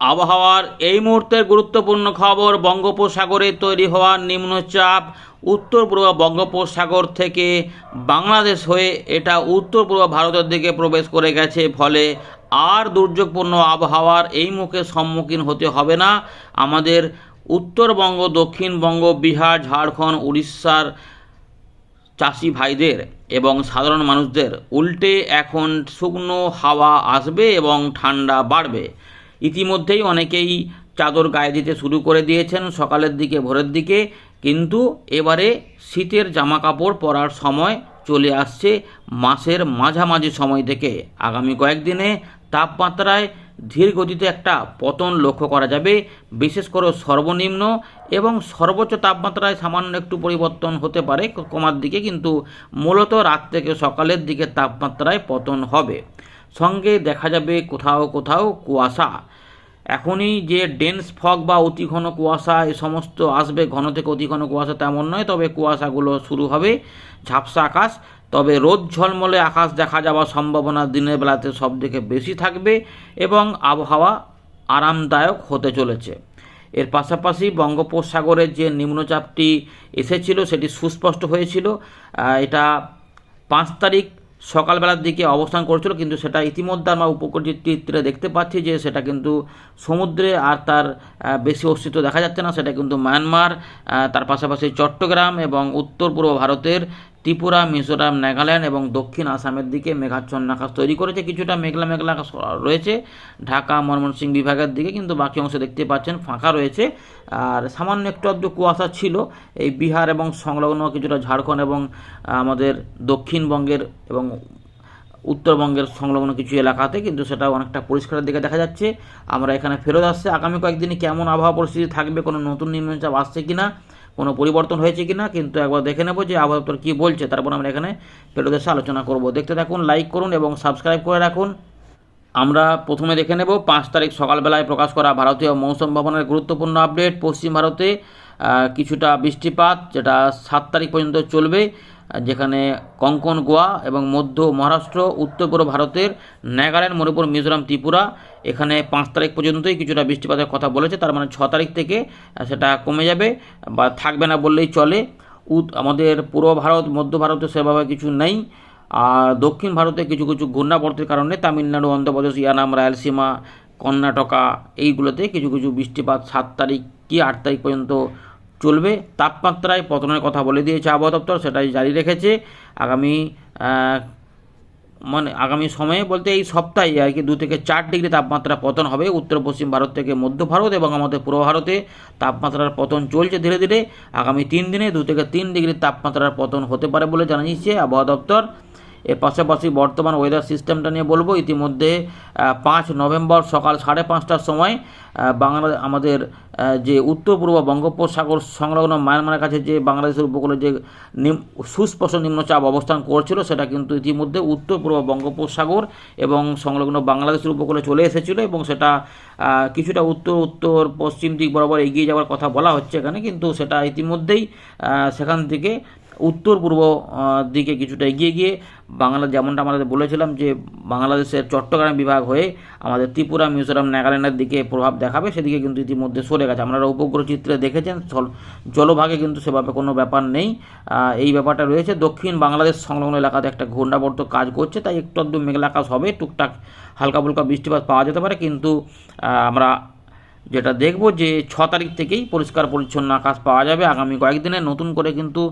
আবহাওয়ার এই মুহূর্তের গুরুত্বপূর্ণ খবর, বঙ্গোপসাগরে তৈরি হওয়া নিম্নচাপ উত্তর পূর্ব বঙ্গোপসাগর থেকে বাংলাদেশ হয়ে এটা উত্তর পূর্ব ভারতের দিকে প্রবেশ করে গেছে। ফলে আর দুর্যোগপূর্ণ আবহাওয়ার এই মুখে সম্মুখীন হতে হবে না। আমাদের উত্তরবঙ্গ দক্ষিণবঙ্গ বিহার, ঝাড়খণ্ড, উড়িষ্যার চাষি ভাইদের এবং সাধারণ মানুষদের উল্টে এখন শুকনো হাওয়া আসবে এবং ঠান্ডা বাড়বে। ইতিমধ্যেই অনেকেই চাদর গায়ে দিতে শুরু করে দিয়েছেন সকালের দিকে, ভোরের দিকে। কিন্তু এবারে শীতের জামা কাপড় পরার সময় চলে আসছে মাসের মাঝামাঝি সময় থেকে। আগামী কয়েকদিনে তাপমাত্রায় ধীর গতিতে একটা পতন লক্ষ্য করা যাবে। বিশেষ করে সর্বনিম্ন এবং সর্বোচ্চ তাপমাত্রায় সামান্য একটু পরিবর্তন হতে পারে কমার দিকে। কিন্তু মূলত রাত থেকে সকালের দিকে তাপমাত্রায় পতন হবে। সঙ্গে দেখা যাবে কোথাও কোথাও কুয়াশা। এখনই যে ডেন্স ফগ বা অতি ঘন কুয়াশা, এ সমস্ত আসবে, ঘন থেকে অতি ঘন কুয়াশা তেমন নয়, তবে কুয়াশাগুলো শুরু হবে। ঝাপসা আকাশ, তবে রোদ ঝলমলে আকাশ দেখা যাওয়ার সম্ভাবনা দিনের বেলাতে সব থেকে বেশি থাকবে এবং আবহাওয়া আরামদায়ক হতে চলেছে। এর পাশাপাশি বঙ্গোপসাগরের যে নিম্নচাপটি এসেছিল, সেটি সুস্পষ্ট হয়েছিল। এটা পাঁচ তারিখ সকালবেলার দিকে অবস্থান করছিল, কিন্তু সেটা ইতিমধ্যে আমরা উপকূলচিত্রে দেখতে পাচ্ছি যে সেটা কিন্তু সমুদ্রে আর তার বেশি অস্তিত্ব দেখা যাচ্ছে না। সেটা কিন্তু মায়ানমার তার পাশাপাশি চট্টগ্রাম এবং উত্তর পূর্ব ভারতের ত্রিপুরা, মিজোরাম, নাগাল্যান্ড এবং দক্ষিণ আসামের দিকে মেঘাচ্ছন্ন আকাশ তৈরি করেছে। কিছুটা মেঘলা মেঘলা আকাশ রয়েছে। ঢাকা, ময়মনসিংহ বিভাগের দিকে কিন্তু বাকি অংশ দেখতে পাচ্ছেন, ফাঁকা রয়েছে। আর সামান্য একটু আধটু কুয়াশা ছিল। এই বিহার এবং সংলগ্ন কিছুটা ঝাড়খণ্ড এবং আমাদের দক্ষিণবঙ্গের এবং উত্তরবঙ্গের সংলগ্ন কিছু এলাকাতে কিন্তু সেটা অনেকটা পরিষ্কারের দিকে দেখা যাচ্ছে। আমরা এখানে ফেরত আসছে। আগামী কয়েকদিনে কেমন আবহাওয়া পরিস্থিতি থাকবে, কোনো নতুন নিম্নচাপ আসছে কি না কোনো পরিবর্তন হয়েছে কি না কিন্তু একবার দেখে নেব যে আবহাওয়া দপ্তর কী বলছে। তারপর আমরা এখানে এসে আলোচনা করব। দেখতে থাকুন লাইক করুন এবং সাবস্ক্রাইব করে রাখুন। আমরা প্রথমে দেখে নেব, পাঁচ তারিখ সকালবেলায় প্রকাশ করা ভারতীয় মৌসুম ভবনের গুরুত্বপূর্ণ আপডেট পশ্চিম ভারতে কিছুটা বৃষ্টিপাত, যেটা সাত তারিখ পর্যন্ত চলবে। যেখানে কঙ্কন গোয়া এবং মধ্য মহারাষ্ট্র, উত্তর পূর্ব ভারতের নাগাল্যান্ড, মণিপুর, মিজোরাম, ত্রিপুরা এখানে পাঁচ তারিখ পর্যন্তই কিছুটা বৃষ্টিপাতের কথা বলেছে। তার মানে ছ তারিখ থেকে সেটা কমে যাবে বা থাকবে না বললেই চলে। আমাদের পূর্ব ভারত, মধ্য ভারতে সেভাবে কিছু নেই। আর দক্ষিণ ভারতে কিছু কিছু ঘূর্ণাবর্তের কারণে তামিলনাড়ু, অন্ধ্রপ্রদেশ, ইয়ানাম, রায়লসীমা, কর্ণাটকা এইগুলোতে কিছু কিছু বৃষ্টিপাত সাত তারিখ কি আট তারিখ পর্যন্ত চলবে, তাপমাত্রায় পতনের কথা বলে দিয়েছে আবহাওয়া দপ্তর, সেটাই জারি রেখেছে। আগামী মানে আগামী সময়ে বলতে এই সপ্তাহে আর কি দু থেকে চার ডিগ্রি তাপমাত্রা পতন হবে। উত্তর, পশ্চিম ভারত থেকে মধ্য ভারত এবং আমাদের পূর্ব ভারতে তাপমাত্রার পতন চলছে ধীরে ধীরে। আগামী তিন দিনে দু থেকে তিন ডিগ্রি তাপমাত্রার পতন হতে পারে বলে জানিয়েছে আবহাওয়া দপ্তর। এর পাশাপাশি বর্তমান ওয়েদার সিস্টেমটা নিয়ে বলব, ইতিমধ্যে পাঁচ নভেম্বর সকাল সাড়ে পাঁচটার সময় বাংলা আমাদের যে উত্তর পূর্ব বঙ্গোপসাগর সংলগ্ন মায়ানমারের কাছে যে বাংলাদেশের উপকূলে যে সুস্পষ্ট নিম্নচাপ অবস্থান করছিল, সেটা কিন্তু ইতিমধ্যে উত্তর পূর্ব বঙ্গোপসাগর এবং সংলগ্ন বাংলাদেশের উপকূলে চলে এসেছিল এবং সেটা কিছুটা উত্তর উত্তর, পশ্চিম দিক বরাবর এগিয়ে যাওয়ার কথা বলা হচ্ছে এখানে, কিন্তু সেটা ইতিমধ্যেই সেখান থেকে উত্তর পূর্ব দিকে কিছুটা এগিয়ে গিয়ে বাংলা যেমনটা আমাদের বলেছিলাম যে বাংলাদেশের চট্টগ্রাম বিভাগ হয়ে আমাদের ত্রিপুরা, মিজোরাম, নাগাল্যান্ডের দিকে প্রভাব দেখাবে, সেদিকে কিন্তু ইতিমধ্যে সরে গেছে। আপনারা উপগ্রহ চিত্রে দেখেছেন, জল- জলভাগে কিন্তু সেভাবে কোনো ব্যাপার নেই। এই ব্যাপারটা রয়েছে। দক্ষিণ বাংলাদেশ সংলগ্ন এলাকাতে একটা ঘূর্ণাবর্ত কাজ করছে, তাই একটু আধটু মেঘলা আকাশ হবে। টুকটাক হালকা ফুলকা বৃষ্টিপাত পাওয়া যেতে পারে, কিন্তু আমরা যেটা দেখব যে ছ তারিখ থেকেই পরিষ্কার পরিচ্ছন্ন আকাশ পাওয়া যাবে। আগামী কয়েকদিনে নতুন করে কিন্তু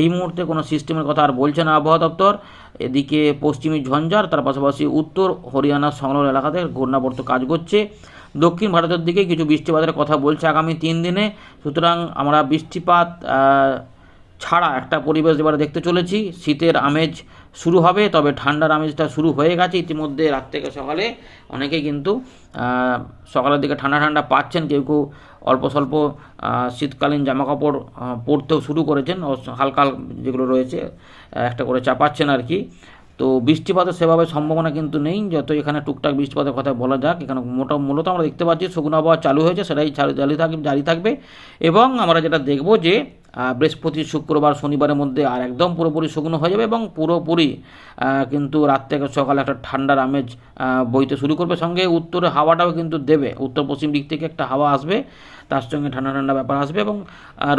এই মুহূর্তে কোনো সিস্টেমের কথা আর বলছে না আবহাওয়া দপ্তর। এদিকে পশ্চিমী ঝঞ্ঝার, তার পাশাপাশি উত্তর হরিয়ানা সংলগ্ন এলাকাতে ঘূর্ণাবর্ত কাজ করছে। দক্ষিণ ভারতের দিকে কিছু বৃষ্টিপাতের কথা বলছে আগামী তিন দিনে। সুতরাং আমরা বৃষ্টিপাত ছাড়া একটা পরিবেশ এবারে দেখতে চলেছি। শীতের আমেজ শুরু হবে, তবে ঠান্ডার আমেজটা শুরু হয়ে গেছে ইতিমধ্যে রাত থেকে সকালে। অনেকেই কিন্তু সকালের দিকে ঠান্ডা ঠান্ডা পাচ্ছেন, কেউ কেউ অল্প স্বল্প শীতকালীন জামাকাপড় পরতেও শুরু করেছেন। হালকা যেগুলো রয়েছে একটা করে চাপাচ্ছেন আর কি। তো বৃষ্টিপাতের সেভাবে সম্ভাবনা কিন্তু নেই। যত এখানে টুকটাক বৃষ্টিপাতের কথা বলা যাক, এখানে মোটা, মূলত আমরা দেখতে পাচ্ছি, শুকনো আবহাওয়া চালু হয়েছে, সেটাই জারি থাকবে জারি থাকবে। এবং আমরা যেটা দেখব যে বৃহস্পতি, শুক্রবার, শনিবারের মধ্যে আর একদম পুরোপুরি শুকনো হয়ে যাবে এবং পুরোপুরি কিন্তু রাত থেকে সকালে একটা ঠান্ডার আমেজ বইতে শুরু করবে। সঙ্গে উত্তরে হাওয়াটাও কিন্তু দেবে। উত্তর পশ্চিম দিক থেকে একটা হাওয়া আসবে, তার সঙ্গে ঠান্ডা ঠান্ডা ব্যাপার আসবে এবং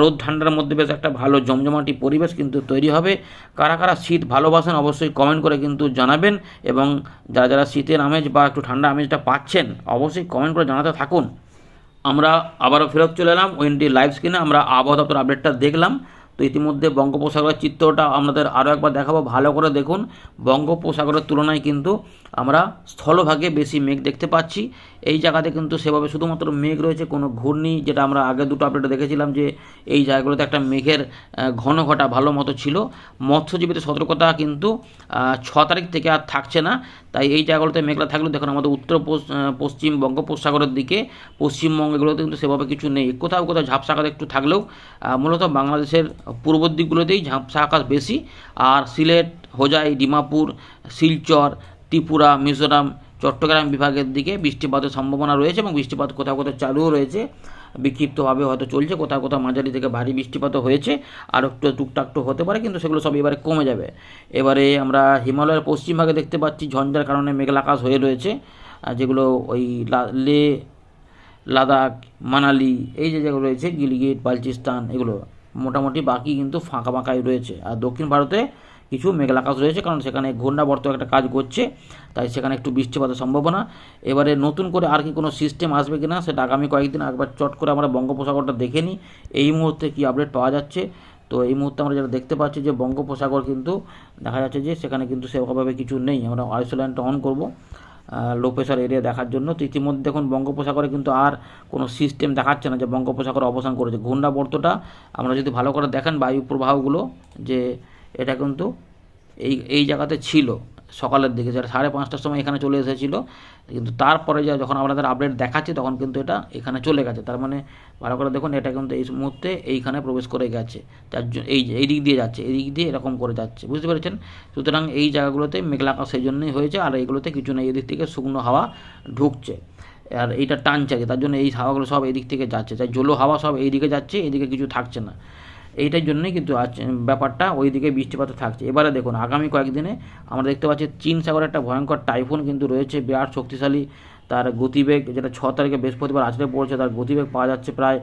রোদ ঠান্ডার মধ্যে বেশ একটা ভালো জমজমাটি পরিবেশ কিন্তু তৈরি হবে। কারা কারা শীত ভালোবাসেন অবশ্যই কমেন্ট করে কিন্তু জানাবেন এবং যারা যারা শীতের আমেজ বা একটু ঠান্ডা আমেজটা পাচ্ছেন, অবশ্যই কমেন্ট করে জানাতে থাকুন। আমরা আবারও ফেরত চলে এলাম ওয়েন্টি লাইভ স্ক্রিনে, আমরা আবহাওয়া দপ্তর আপডেটটা দেখলাম। তো ইতিমধ্যে বঙ্গোপসাগরের চিত্রটা আপনাদের আরও একবার দেখাবো, ভালো করে দেখুন। বঙ্গোপসাগরের তুলনায় কিন্তু আমরা স্থলভাগে বেশি মেঘ দেখতে পাচ্ছি। এই জায়গাতে কিন্তু সেভাবে শুধুমাত্র মেঘ রয়েছে, কোনো ঘূর্ণি, যেটা আমরা আগে দুটো আপডেটে দেখেছিলাম যে এই জায়গাগুলোতে একটা মেঘের ঘন ঘটা ভালো মতো ছিল। মৎস্যজীবীদের সতর্কতা কিন্তু ছ তারিখ থেকে আর থাকছে না। তাই এই জায়গাগুলোতে মেঘলা থাকলেও দেখুন আমাদের উত্তর পশ্চিম বঙ্গোপসাগরের দিকে, পশ্চিমবঙ্গগুলোতে কিন্তু সেভাবে কিছু নেই। কোথাও কোথাও ঝাপসা আকাশ একটু থাকলেও মূলত বাংলাদেশের পূর্ব দিকগুলোতেই ঝাপসা আকাশ বেশি। আর সিলেট, হোজাই, ডিমাপুর, শিলচর ত্রিপুরা, মিজোরাম, চট্টগ্রাম বিভাগের দিকে বৃষ্টিপাতের সম্ভাবনা রয়েছে এবং বৃষ্টিপাত কোথাও কোথাও চালুও রয়েছে। বিক্ষিপ্তভাবে হয়তো চলছে, কোথাও কোথাও মাঝারি থেকে ভারী বৃষ্টিপাতও হয়েছে। আর একটু টুকটাক তো হতে পারে, কিন্তু সেগুলো সব এবারে কমে যাবে। এবারে আমরা হিমালয়ের পশ্চিমভাগে দেখতে পাচ্ছি, ঝঞ্ঝার কারণে মেঘলা আকাশ হয়ে রয়েছে। যেগুলো ওই লা- লে, লাদাখ, মানালি, এই যে জায়গাগুলো রয়েছে, গিলগিট, বালচিস্তান, এগুলো মোটামুটি বাকি কিন্তু ফাঁকা ফাঁকাই রয়েছে। আর দক্ষিণ ভারতে কিছু মেঘলা আকাশ রয়েছে, কারণ সেখানে ঘূর্ণাবর্ত একটা কাজ করছে, তাই সেখানে একটু বৃষ্টিপাতের সম্ভাবনা। এবারে নতুন করে আর কি কোনো সিস্টেম আসবে কিনা, সেটা আগামী কয়েকদিন একবার চট করে আমরা বঙ্গোপসাগরটা দেখে নিই। এই মুহূর্তে কি আপডেট পাওয়া যাচ্ছে? তো এই মুহূর্তে আমরা যেটা দেখতে পাচ্ছি যে বঙ্গোপসাগর কিন্তু দেখা যাচ্ছে যে সেখানে কিন্তু সেরকমভাবে কিছু নেই, আমরা আইসোল্যান্ডটা অন করব লো প্রেশার এরিয়া দেখার জন্য। তো ইতিমধ্যে দেখুন বঙ্গোপসাগরে কিন্তু আর কোনো সিস্টেম দেখাচ্ছে না যে বঙ্গোপসাগর অবসান করেছে। ঘূর্ণাবর্তটা আমরা যদি ভালো করে দেখেন বায়ু প্রবাহগুলো, যে এটা কিন্তু এই এই জায়গাতে ছিল। সকালের দিকে যেটা সাড়ে পাঁচটার সময় এখানে চলে এসেছিল। কিন্তু তারপরে যা যখন আপনাদের আপডেট দেখাচ্ছি, তখন কিন্তু এটা এখানে চলে গেছে। তার মানে ভালো করে দেখুন, এটা কিন্তু এই মুহূর্তে এইখানে প্রবেশ করে গেছে। তার এই এই দিক দিয়ে যাচ্ছে, এই দিক দিয়ে এরকম করে যাচ্ছে। বুঝতে পেরেছেন? সুতরাং এই জায়গাগুলোতে মেঘলা আকাশ সেই জন্যই হয়েছে, আর এইগুলোতে কিছু নেই। এদিক থেকে শুকনো হাওয়া ঢুকছে। আর এইটা টানছে তার জন্য এই হাওয়াগুলো সব এই দিক থেকে যাচ্ছে। তাই জলো হাওয়া সব এই দিকে যাচ্ছে এইদিকে কিছু থাকছে না। এইটার জন্যই কিন্তু আজ ব্যাপারটা ওইদিকে বৃষ্টিপাত থাকছে। এবারে দেখুন, আগামী কয়েকদিনে আমরা দেখতে পাচ্ছি চীন সাগরে একটা ভয়ঙ্কর টাইফুন কিন্তু রয়েছে, বিরাট শক্তিশালী। তার গতিবেগ যেটা ছ তারিখে বৃহস্পতিবার আছড়ে পড়ছে, তার গতিবেগ পাওয়া যাচ্ছে প্রায়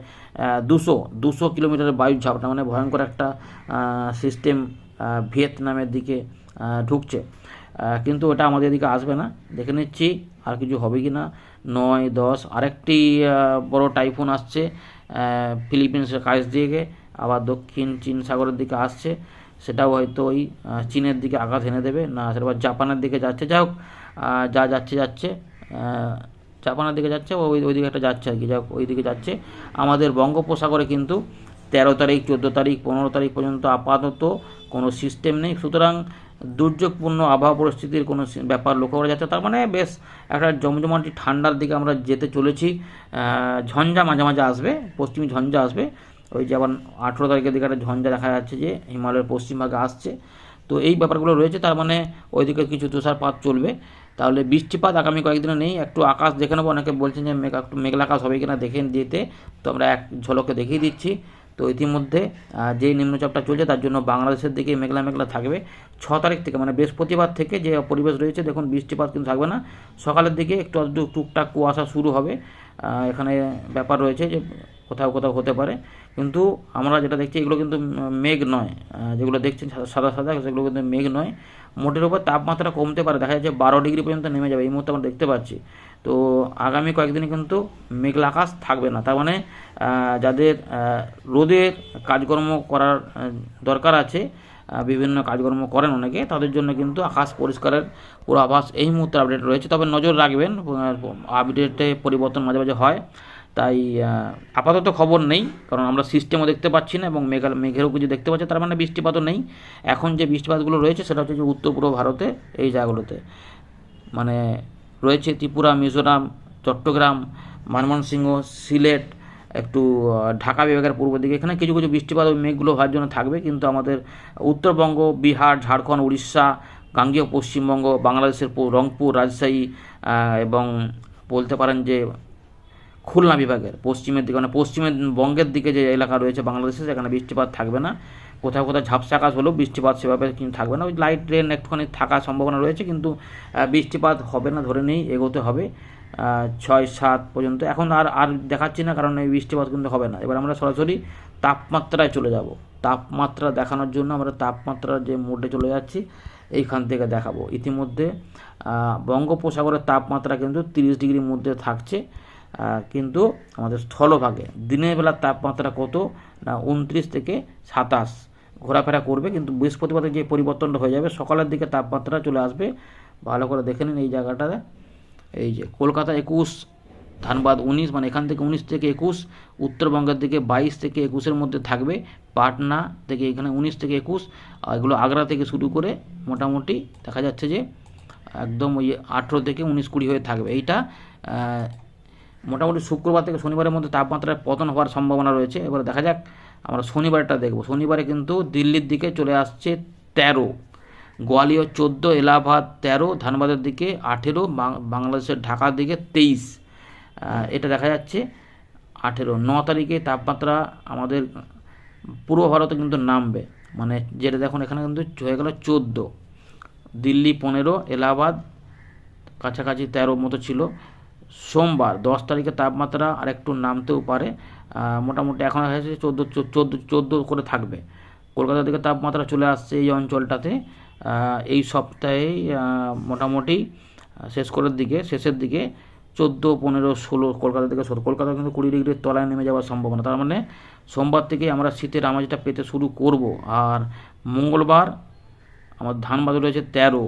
দুশো দুশো কিলোমিটারের বায়ুর ঝাপটা মানে ভয়ঙ্কর একটা সিস্টেম ভিয়েতনামের দিকে ঢুকছে। কিন্তু ওটা আমাদের এদিকে আসবে না, দেখে নিচ্ছি আর কিছু হবে কি না। নয়, দশ, আরেকটি বড় টাইফুন আসছে ফিলিপিন্সের কাছ দিকে। আবার দক্ষিণ চীন সাগরের দিকে আসছে, সেটাও হয়তো ওই চীনের দিকে আঘাত এনে দেবে। না, সেটা জাপানের দিকে যাচ্ছে। যাই হোক যা যাচ্ছে যাচ্ছে। জাপানের দিকে যাচ্ছে ওই ওই দিকে একটা যাচ্ছে আর কি। যাই হোক ওই দিকে যাচ্ছে। আমাদের বঙ্গোপসাগরে কিন্তু তেরো তারিখ, চোদ্দ তারিখ, পনেরো তারিখ পর্যন্ত আপাতত কোনো সিস্টেম নেই। সুতরাং দুর্যোগপূর্ণ আবহাওয়া পরিস্থিতির কোনো ব্যাপার লক্ষ্য করা যাচ্ছে তার মানে বেশ একটা জমজমাটি ঠান্ডার দিকে আমরা যেতে চলেছি। ঝঞ্ঝা মাঝে মাঝে আসবে, পশ্চিমী ঝঞ্ঝা আসবে। ওই যে আবার আঠেরো তারিখের দিকে একটা ঝঞ্ঝা দেখা যাচ্ছে যে হিমালয়ের পশ্চিমভাগে আসছে। তো এই ব্যাপারগুলো রয়েছে, তার মানে ওইদিকে কিছু তুষারপাত চলবে। তাহলে বৃষ্টিপাত আগামী কয়েকদিনে নেই, একটু আকাশ দেখে নেব। অনেকে বলছেন যে মেঘ, একটু মেঘলা আকাশ হবে কিনা দেখে দিতে, তো আমরা এক ঝলকে দেখিয়ে দিচ্ছি। তো ইতিমধ্যে যেই নিম্নচাপটা চলছে তার জন্য বাংলাদেশের দিকে মেঘলা মেঘলা থাকবে। ছ তারিখ থেকে মানে বৃহস্পতিবার থেকে যে পরিবেশ রয়েছে, দেখুন বৃষ্টিপাত কিন্তু থাকবে না। সকালের দিকে একটু আধটু টুকটাক কুয়াশা শুরু হবে। এখানে ব্যাপার রয়েছে যে কোথাও কোথাও হতে পারে। কিন্তু আমরা যেটা দেখছি, এগুলো কিন্তু মেঘ নয়। যেগুলো দেখছেন সাদা সাদা, সেগুলো কিন্তু মেঘ নয়। মোটের উপর তাপমাত্রা কমতে পারে, দেখা যাচ্ছে বারো ডিগ্রি পর্যন্ত নেমে যাবে। এই মুহূর্তে আমরা দেখতে পাচ্ছি। তো আগামী কয়েকদিনে কিন্তু মেঘলা আকাশ থাকবে না। তার মানে যাদের রোদের কাজকর্ম করার দরকার আছে বিভিন্ন কাজকর্ম করেন অনেকে, তাদের জন্য কিন্তু আকাশ পরিষ্কারের পূর্বাভাস এই মুহূর্তে আপডেট রয়েছে। তবে নজর রাখবেন আপডেটে পরিবর্তন মাঝে মাঝে হয়, তাই আপাতত খবর নেই, কারণ আমরা সিস্টেমও দেখতে পাচ্ছি না এবং মেঘা মেঘেরও কিছু দেখতে পাচ্ছি তার মানে বৃষ্টিপাতও নেই। এখন যে বৃষ্টিপাতগুলো রয়েছে, সেটা হচ্ছে যে উত্তর পূর্ব ভারতে, এই জায়গাগুলোতে। মানে রয়েছে ত্রিপুরা, মিজোরাম, চট্টগ্রাম, ময়মনসিংহ, সিলেট, একটু ঢাকা, বিভাগের পূর্ব দিকে। এখানে কিছু কিছু বৃষ্টিপাত ওই মেঘগুলো হওয়ার জন্য থাকবে, কিন্তু আমাদের উত্তরবঙ্গ, বিহার, ঝাড়খণ্ড, উড়িষ্যা, গাঙ্গীয় পশ্চিমবঙ্গ, বাংলাদেশের রংপুর, রাজশাহী এবং বলতে পারেন যে খুলনা বিভাগের, পশ্চিমের দিকে মানে পশ্চিমের বঙ্গের দিকে যে এলাকা রয়েছে বাংলাদেশে, সেখানে বৃষ্টিপাত থাকবে না। কোথাও কোথাও ঝাপসা আকাশ হলেও বৃষ্টিপাত সেভাবে কিন্তু থাকবে না। ওই লাইট রেন একটুখানি থাকার সম্ভাবনা রয়েছে, কিন্তু বৃষ্টিপাত হবে না, ধরে নেই, এগোতে হবে ছয় সাত পর্যন্ত। এখন আর আর দেখাচ্ছি না, কারণ এই বৃষ্টিপাত কিন্তু হবে না। এবার আমরা সরাসরি তাপমাত্রায় চলে যাব। তাপমাত্রা দেখানোর জন্য আমরা তাপমাত্রার যে মোডে চলে যাচ্ছি, এইখান থেকে দেখাবো। ইতিমধ্যে বঙ্গোপসাগরের তাপমাত্রা কিন্তু তিরিশ ডিগ্রির মধ্যে থাকছে। কিন্তু আমাদের স্থলভাগে দিনের বেলার তাপমাত্রা কত? না, উনত্রিশ থেকে সাতাশ। ঘোরাফেরা করবে, কিন্তু বৃহস্পতিবারে যে পরিবর্তনটা হয়ে যাবে, সকালের দিকে তাপমাত্রা চলে আসবে। ভালো করে দেখে নিন এই জায়গাটাতে এই যে কলকাতা একুশ, ধানবাদ উনিশ মানে এখান থেকে উনিশ থেকে একুশ, উত্তরবঙ্গের দিকে বাইশ থেকে একুশের মধ্যে থাকবে, পাটনা থেকে এখানে উনিশ থেকে একুশ এগুলো আগ্রা থেকে শুরু করে মোটামুটি দেখা যাচ্ছে যে একদম ওই আঠেরো থেকে উনিশ কুড়ি হয়ে থাকবে। এইটা মোটামুটি শুক্রবার থেকে শনিবারের মধ্যে তাপমাত্রার পতন হওয়ার সম্ভাবনা রয়েছে। এবার দেখা যাক, আমরা শনিবারটা দেখব। শনিবারে কিন্তু দিল্লির দিকে চলে আসছে তেরো, গোয়ালিয়র চোদ্দ, এলাহাবাদ তেরো, ধানবাদের দিকে আঠেরো বাংলাদেশের ঢাকার দিকে তেইশ। এটা দেখা যাচ্ছে আঠেরো। ন তারিখে তাপমাত্রা আমাদের পূর্ব ভারতে কিন্তু নামবে। মানে যেটা দেখুন, এখানে কিন্তু হয়ে গেল চোদ্দ। দিল্লি পনেরো, এলাহাবাদ কাছাকাছি তেরো মতো ছিল। সোমবার দশ তারিখে তাপমাত্রা আর একটু নামতেও পারে। মোটামুটি এখন হয়েছে চোদ্দ চোদ্দ চোদ্দ করে থাকবে। কলকাতা থেকে তাপমাত্রা চলে আসছে এই অঞ্চলটাতে। এই সপ্তাহেই আহ, মোটামুটি শেষ করার দিকে শেষের দিকে চোদ্দ পনেরো ষোলো কলকাতা থেকে ষোলো কলকাতা কিন্তু কুড়ি ডিগ্রির তলায় নেমে যাওয়ার সম্ভাবনা। তার মানে সোমবার থেকে আমরা শীতের আমেজটা পেতে শুরু করব। আর মঙ্গলবার আমার ধানবাদ রয়েছে তেরো।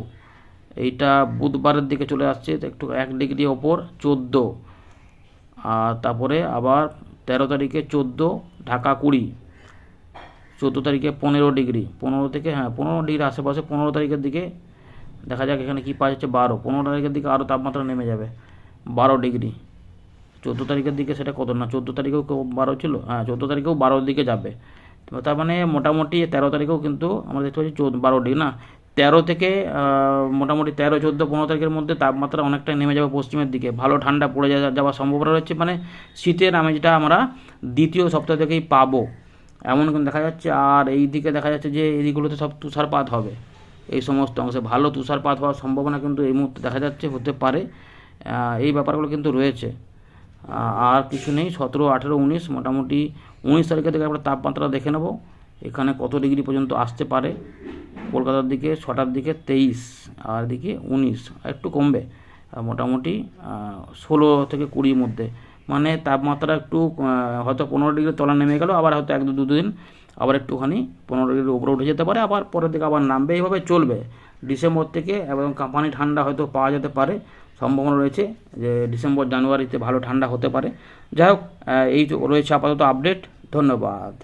এইটা বুধবারের দিকে চলে আসছে একটু এক ডিগ্রি ওপর, চোদ্দ। আর তারপরে আবার তেরো তারিখে চোদ্দ, ঢাকা কুড়ি। চোদ্দ তারিখে পনেরো ডিগ্রি। পনেরো থেকে হ্যাঁ পনেরো ডিগ্রি আশেপাশে, পনেরো তারিখের দিকে দেখা যাক এখানে কী পাওয়া যাচ্ছে, বারো। পনেরো তারিখের দিকে আরও তাপমাত্রা নেমে যাবে, বারো ডিগ্রি। চোদ্দ তারিখের দিকে সেটা কত না, চোদ্দ তারিখেও বারো ছিল হ্যাঁ চোদ্দ তারিখেও বারোর দিকে যাবে। তার মানে মোটামুটি তেরো তারিখেও কিন্তু আমরা দেখতে পাচ্ছি চোদ্দ, বারো ডিগ্রি না তেরো থেকে মোটামুটি তেরো, চোদ্দ, পনেরো তারিখের মধ্যে তাপমাত্রা অনেকটাই নেমে যাবে পশ্চিমের দিকে। ভালো ঠান্ডা পড়ে যাওয়ার সম্ভাবনা রয়েছে। মানে শীতের আমেজটা আমরা দ্বিতীয় সপ্তাহ থেকেই পাবো। এমন দেখা যাচ্ছে। আর এই দিকে দেখা যাচ্ছে যে এই দিকগুলোতে সব তুষারপাত হবে। এই সমস্ত অংশে ভালো তুষারপাত হওয়ার সম্ভাবনা কিন্তু এই মুহূর্তে দেখা যাচ্ছে, হতে পারে। এই ব্যাপারগুলো কিন্তু রয়েছে। আর কিছু নেই। সতেরো, আঠেরো, উনিশ, মোটামুটি উনিশ তারিখে থেকে আমরা তাপমাত্রা দেখে নেব। এখানে কত ডিগ্রি পর্যন্ত আসতে পারে? কলকাতার দিকে ছটার দিকে তেইশ, আর দিকে উনিশ একটু কমবে। মোটামুটি ষোলো থেকে কুড়ির মধ্যে। মানে তাপমাত্রা একটু হয়তো পনেরো ডিগ্রি তলা নেমে গেল, আবার হয়তো এক দু দুদিন আবার একটুখানি পনেরো ডিগ্রির উপরে উঠে যেতে পারে, আবার পরের দিকে আবার নামবে। এইভাবে চলবে। ডিসেম্বর থেকে এবং কাঁপানি ঠান্ডা হয়তো পাওয়া যেতে পারে। সম্ভাবনা রয়েছে যে ডিসেম্বর জানুয়ারিতে ভালো ঠান্ডা হতে পারে। যাই হোক এই রয়েছে আপাতত আপডেট। ধন্যবাদ।